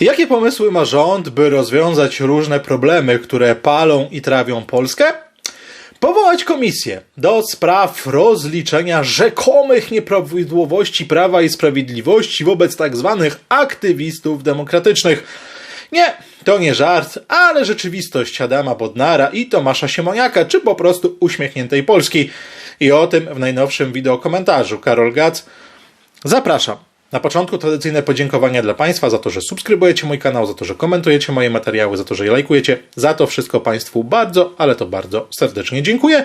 Jakie pomysły ma rząd, by rozwiązać różne problemy, które palą i trawią Polskę? Powołać komisję do spraw rozliczenia rzekomych nieprawidłowości Prawa i Sprawiedliwości wobec tak zwanych aktywistów demokratycznych. Nie, to nie żart, ale rzeczywistość Adama Bodnara i Tomasza Siemoniaka, czy po prostu uśmiechniętej Polski. I o tym w najnowszym wideokomentarzu. Karol Gac, zapraszam. Na początku tradycyjne podziękowania dla Państwa za to, że subskrybujecie mój kanał, za to, że komentujecie moje materiały, za to, że je lajkujecie. Za to wszystko Państwu bardzo, ale to bardzo serdecznie dziękuję.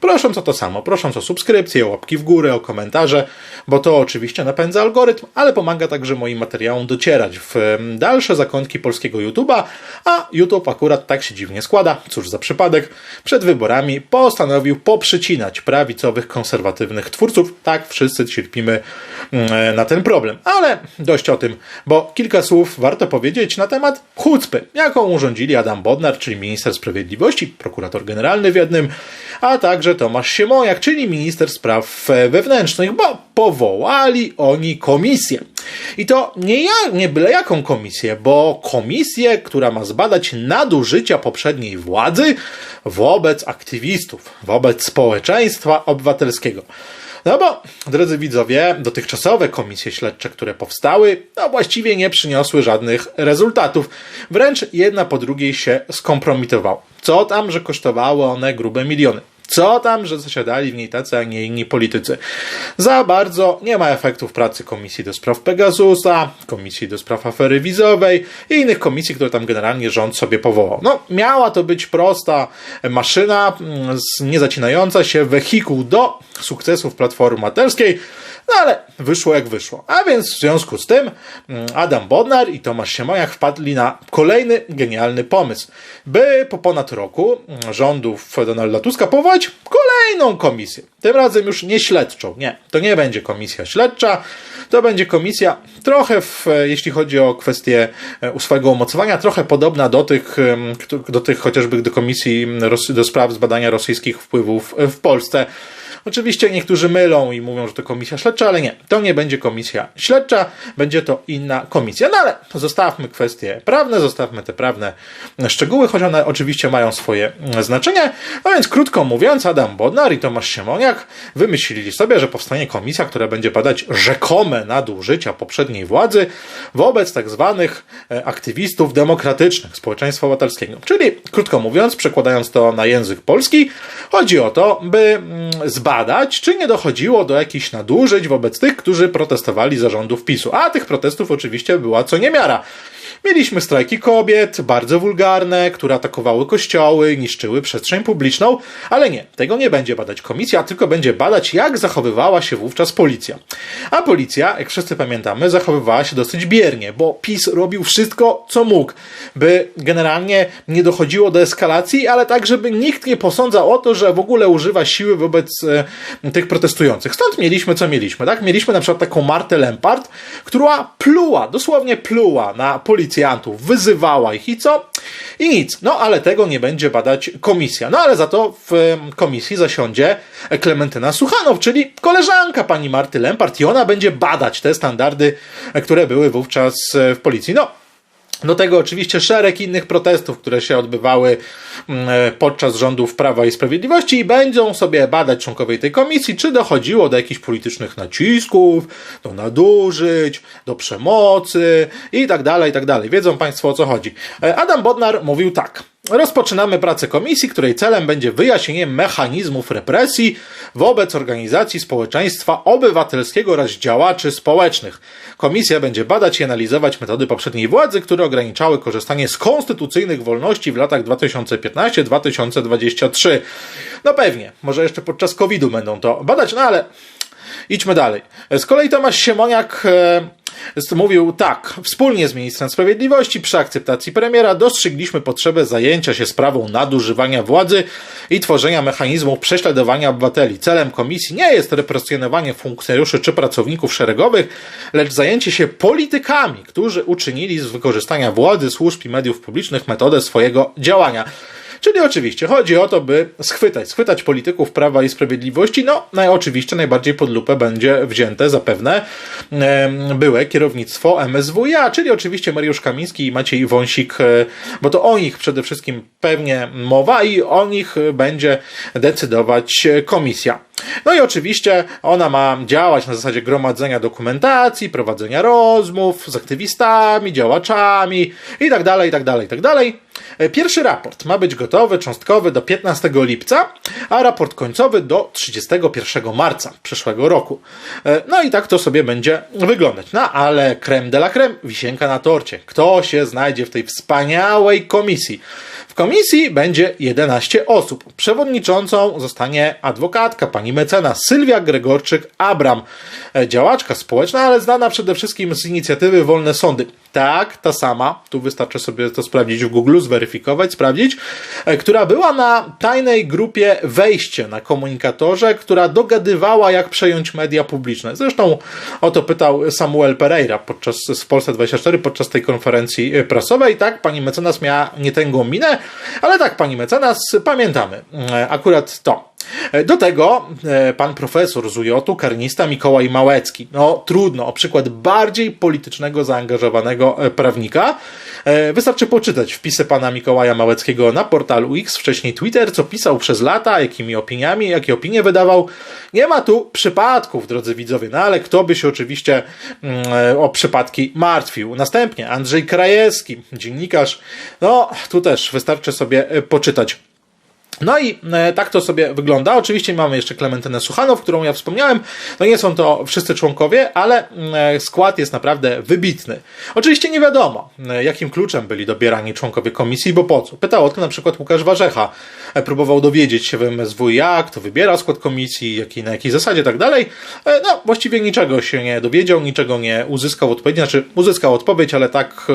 Prosząc o to samo, prosząc o subskrypcję, o łapki w górę, o komentarze, bo to oczywiście napędza algorytm, ale pomaga także moim materiałom docierać w dalsze zakątki polskiego YouTube'a, a YouTube akurat tak się dziwnie składa, cóż za przypadek, przed wyborami postanowił poprzycinać prawicowych, konserwatywnych twórców. Tak, wszyscy cierpimy mm, na ten problem. Ale dość o tym, bo kilka słów warto powiedzieć na temat chucpy, jaką urządzili Adam Bodnar, czyli minister sprawiedliwości, prokurator generalny w jednym, a także Tomasz Siemoniak, czyli minister spraw e, wewnętrznych, bo powołali oni komisję. I to nie, ja, nie byle jaką komisję, bo komisję, która ma zbadać nadużycia poprzedniej władzy wobec aktywistów, wobec społeczeństwa obywatelskiego. No bo, drodzy widzowie, dotychczasowe komisje śledcze, które powstały, no właściwie nie przyniosły żadnych rezultatów. Wręcz jedna po drugiej się skompromitowały. Co tam, że kosztowały one grube miliony. Co tam, że zasiadali w niej tacy, a nie inni politycy. Za bardzo nie ma efektów pracy Komisji do Spraw Pegasusa, Komisji do Spraw Afery Wizowej i innych komisji, które tam generalnie rząd sobie powołał. No, miała to być prosta maszyna, mm, niezacinająca się wehikuł do sukcesów Platformy Obywatelskiej, no ale wyszło jak wyszło. A więc w związku z tym mm, Adam Bodnar i Tomasz Siemoniak wpadli na kolejny genialny pomysł, by po ponad roku mm, rządów Donalda Tuska powołać kolejną komisję. Tym razem już nie śledczą. Nie, to nie będzie komisja śledcza, to będzie komisja trochę, w, jeśli chodzi o kwestię e, swojego umocowania, trochę podobna do tych, do tych chociażby do komisji do spraw zbadania rosyjskich wpływów w Polsce. Oczywiście niektórzy mylą i mówią, że to komisja śledcza, ale nie. To nie będzie komisja śledcza, będzie to inna komisja. No ale zostawmy kwestie prawne, zostawmy te prawne szczegóły, choć one oczywiście mają swoje znaczenie. No więc krótko mówiąc, Adam Bodnar i Tomasz Siemoniak wymyślili sobie, że powstanie komisja, która będzie badać rzekome nadużycia poprzedniej władzy wobec tak zwanych e, aktywistów demokratycznych społeczeństwa obywatelskiego. Czyli, krótko mówiąc, przekładając to na język polski, chodzi o to, by mm, czy nie dochodziło do jakichś nadużyć wobec tych, którzy protestowali za rządów PiSu. A tych protestów oczywiście była co niemiara. Mieliśmy strajki kobiet, bardzo wulgarne, które atakowały kościoły, niszczyły przestrzeń publiczną, ale nie, tego nie będzie badać komisja, tylko będzie badać, jak zachowywała się wówczas policja. A policja, jak wszyscy pamiętamy, zachowywała się dosyć biernie, bo PiS robił wszystko, co mógł, by generalnie nie dochodziło do eskalacji, ale tak, żeby nikt nie posądzał o to, że w ogóle używa siły wobec e, tych protestujących. Stąd mieliśmy, co mieliśmy, tak? Mieliśmy na przykład taką Martę Lempart, która pluła, dosłownie pluła na policjantów, wyzywała ich i co? I nic. No ale tego nie będzie badać komisja. No ale za to w komisji zasiądzie Klementyna Suchanow, czyli koleżanka pani Marty Lempart i ona będzie badać te standardy, e, które były wówczas e, w policji. No, do tego oczywiście szereg innych protestów, które się odbywały mm, e, podczas rządów Prawa i Sprawiedliwości i będą sobie badać członkowie tej komisji, czy dochodziło do jakichś politycznych nacisków, do nadużyć, do przemocy i tak dalej, i tak dalej. Wiedzą Państwo o co chodzi. E, Adam Bodnar mówił tak. Rozpoczynamy pracę komisji, której celem będzie wyjaśnienie mechanizmów represji wobec organizacji społeczeństwa obywatelskiego oraz działaczy społecznych. Komisja będzie badać i analizować metody poprzedniej władzy, które ograniczały korzystanie z konstytucyjnych wolności w latach 2015-2023. No pewnie, może jeszcze podczas COVID-u będą to badać, no ale Idźmy dalej. Z kolei Tomasz Siemoniak e, mówił tak. Wspólnie z ministrem sprawiedliwości przy akceptacji premiera dostrzegliśmy potrzebę zajęcia się sprawą nadużywania władzy i tworzenia mechanizmów prześladowania obywateli. Celem komisji nie jest represjonowanie funkcjonariuszy czy pracowników szeregowych, lecz zajęcie się politykami, którzy uczynili z wykorzystania władzy, służb i mediów publicznych metodę swojego działania. Czyli oczywiście chodzi o to, by schwytać, schwytać polityków Prawa i Sprawiedliwości. No, no oczywiście najbardziej pod lupę będzie wzięte zapewne e, byłe kierownictwo MSWiA, czyli oczywiście Mariusz Kamiński i Maciej Wąsik, e, bo to o nich przede wszystkim pewnie mowa i o nich będzie decydować komisja. No i oczywiście ona ma działać na zasadzie gromadzenia dokumentacji, prowadzenia rozmów z aktywistami, działaczami i tak dalej, dalej. Pierwszy raport ma być gotowy, cząstkowy do 15 lipca, a raport końcowy do 31 marca przyszłego roku. No i tak to sobie będzie wyglądać. No ale creme de la creme, wisienka na torcie. Kto się znajdzie w tej wspaniałej komisji? W komisji będzie 11 osób. Przewodniczącą zostanie adwokatka, pani mecenas Sylwia Gregorczyk-Abram, działaczka społeczna, ale znana przede wszystkim z inicjatywy Wolne Sądy. Tak, ta sama, tu wystarczy sobie to sprawdzić w Google, zweryfikować, sprawdzić, która była na tajnej grupie Wejście na komunikatorze, która dogadywała, jak przejąć media publiczne. Zresztą o to pytał Samuel Pereira podczas, w Polsce 24 podczas tej konferencji prasowej. Tak, pani mecenas miała nietęgą minę, ale tak, pani mecenas, pamiętamy akurat to. Do tego e, pan profesor z UJ-u, karnista Mikołaj Małecki. No trudno, o przykład bardziej politycznego, zaangażowanego e, prawnika. E, wystarczy poczytać wpisy pana Mikołaja Małeckiego na portalu X, wcześniej Twitter, co pisał przez lata, jakimi opiniami, jakie opinie wydawał. Nie ma tu przypadków, drodzy widzowie, no ale kto by się oczywiście mm, o przypadki martwił. Następnie Andrzej Krajewski, dziennikarz. No tu też wystarczy sobie poczytać. No i e, tak to sobie wygląda. Oczywiście mamy jeszcze Klementynę Suchanow, którą ja wspomniałem. No nie są to wszyscy członkowie, ale e, skład jest naprawdę wybitny. Oczywiście nie wiadomo, e, jakim kluczem byli dobierani członkowie komisji, bo po co. Pytał o to na przykład Łukasz Warzecha. Próbował dowiedzieć się w MSW, jak to wybiera skład komisji, jaki, na jakiej zasadzie, tak dalej. No, właściwie niczego się nie dowiedział, niczego nie uzyskał odpowiedzi. Znaczy, uzyskał odpowiedź, ale tak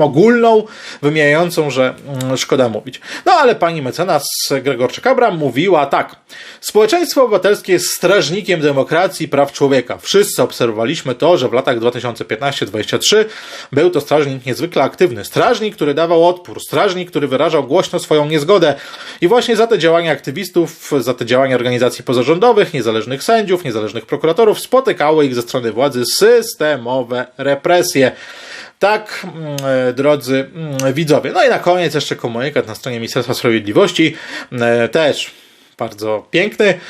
ogólną, wymijającą, że mm, szkoda mówić. No, ale pani mecenas Gregorczyk-Abram mówiła tak. Społeczeństwo obywatelskie jest strażnikiem demokracji i praw człowieka. Wszyscy obserwowaliśmy to, że w latach 2015-2023 był to strażnik niezwykle aktywny. Strażnik, który dawał odpór. Strażnik, który wyrażał głośno swoją niezgodę. I właśnie za te działania aktywistów, za te działania organizacji pozarządowych, niezależnych sędziów, niezależnych prokuratorów spotykały ich ze strony władzy systemowe represje. Tak, mm, e, drodzy mm, widzowie. No i na koniec jeszcze komunikat na stronie Ministerstwa Sprawiedliwości, e, też bardzo piękny.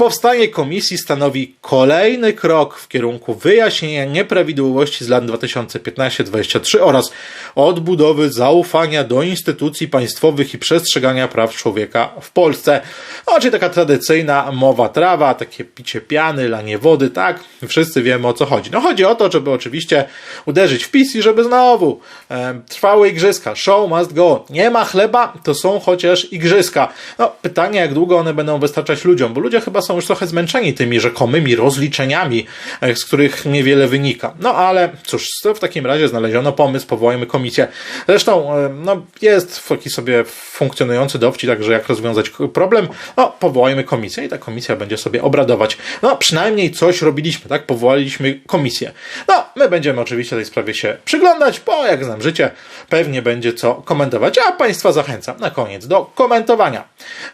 Powstanie komisji stanowi kolejny krok w kierunku wyjaśnienia nieprawidłowości z lat 2015-2023 oraz odbudowy zaufania do instytucji państwowych i przestrzegania praw człowieka w Polsce. Czyli taka tradycyjna mowa trawa, takie picie piany, lanie wody, tak? Wszyscy wiemy o co chodzi. No chodzi o to, żeby oczywiście uderzyć w PiS i żeby znowu e, trwały igrzyska. Show must go. Nie ma chleba, to są chociaż igrzyska. No pytanie, jak długo one będą wystarczać ludziom, bo ludzie chyba są już trochę zmęczeni tymi rzekomymi rozliczeniami, e, z których niewiele wynika. No ale cóż, w takim razie znaleziono pomysł, powołajmy komisję. Zresztą, e, no, jest taki sobie funkcjonujący dowcip, także jak rozwiązać problem, no, powołajmy komisję i ta komisja będzie sobie obradować. No, przynajmniej coś robiliśmy, tak? Powołaliśmy komisję. No, my będziemy oczywiście tej sprawie się przyglądać, bo jak znam życie, pewnie będzie co komentować, a Państwa zachęcam na koniec do komentowania.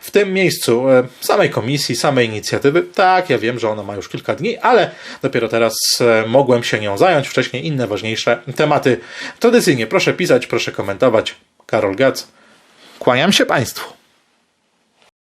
W tym miejscu e, samej komisji, samej inicjatywy, tak, ja wiem, że ona ma już kilka dni, ale dopiero teraz e, mogłem się nią zająć, wcześniej inne ważniejsze tematy. Tradycyjnie proszę pisać, proszę komentować. Karol Gac, kłaniam się Państwu.